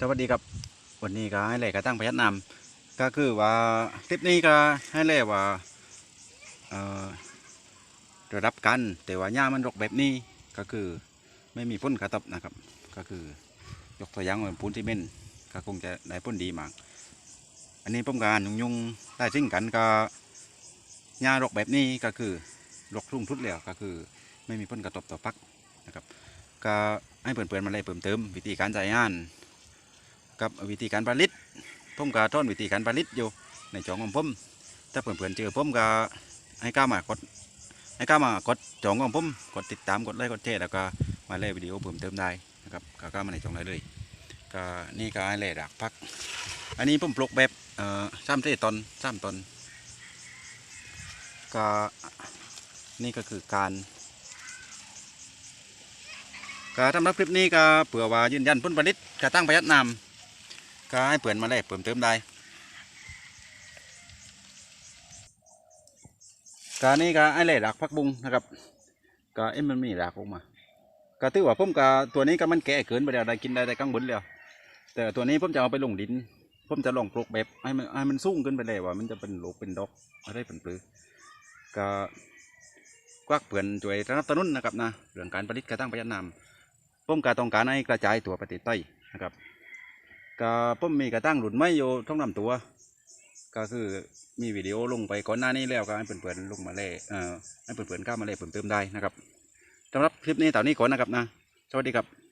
สวัสดีครับ วันนี้ก็ให้เล่กระตั้งประหยัดนำก็คือว่าคลิปนี้ก็ให้เล่ว่าเอ่อระดับกัน แต่ว่าหญ้ามันรกแบบนี้ก็คือไม่มีผลกระทบนะครับ ก็คือยกตัวอย่างเหมือนปูนที่เม่นก็คงจะได้ผลดีมาก อันนี้ผมการยุ่งๆได้ซึ่งกันก็หญ้ารกแบบนี้ก็คือรกรุ่งทุดแล้วก็คือไม่มีผลกระทบต่อพักนะครับก็ให้เพื่อนๆมาเลยเพิ่มเติมวิธีการใช้งาน กับวิธีการผลิตผมก็ทอนวิธีการผลิตอยู่ในจองของผมถ้าเพื่อนๆเจอผมก็ให้กล้ามากดให้กล้ามากดจองของผมกดติดตามกดไลค์กดแชร์แล้วก็มาเล่วิดีโอเพิ่มเติมได้นะครับก็กล้ามาในจองได้เลยก็นี่ก็ให้เล่ดักพัก อันนี้ผมปลูกแบบเอ่อสามเทตอนสามตอนก็นี่ก็คือการก็ทำรับคลิปนี้ก็เผื่อว่ายืนยันผลผลิตกระตั้งประหยัดน้ำ ก็ให้เปลี่ยนมาได้เพิ่มเติมได้ก็นี่ก็ไอ้เล่ดักพักบุงนะครับก็เอ็มมันมีรากออกมาก็ถือว่าผมก็ตัวนี้ก็มันแก่เกินไปแล้วได้กินได้ได้กังบนแล้ว แต่ตัวนี้ผมจะเอาไปลงดิน ผมจะลองปลูกแบบให้มันให้มันสูงขึ้นไปเลยว่า มันจะเป็นลูกเป็นดอกอะไรเป็นปลือก็กวักเผื่อนช่วยสนับสนุนนะครับนะเรื่องการผลิตกระตั้งประหยัดน้ำผมก็ต้องการให้กระจายตัวประเทศไทยนะครับ ก็ผมมีกระตั้งหลุดไม่อยู่ท้องนำตัว ก็คือมีวิดีโอลงไปก่อนหน้านี้แล้วก็ให้เพื่อนๆลงมาเล่เอ่อให้เพื่อนๆก้ามาเล่เพิ่มเติมได้นะครับสำหรับคลิปนี้ตอนนี้ก่อนนะครับนะ สวัสดีครับ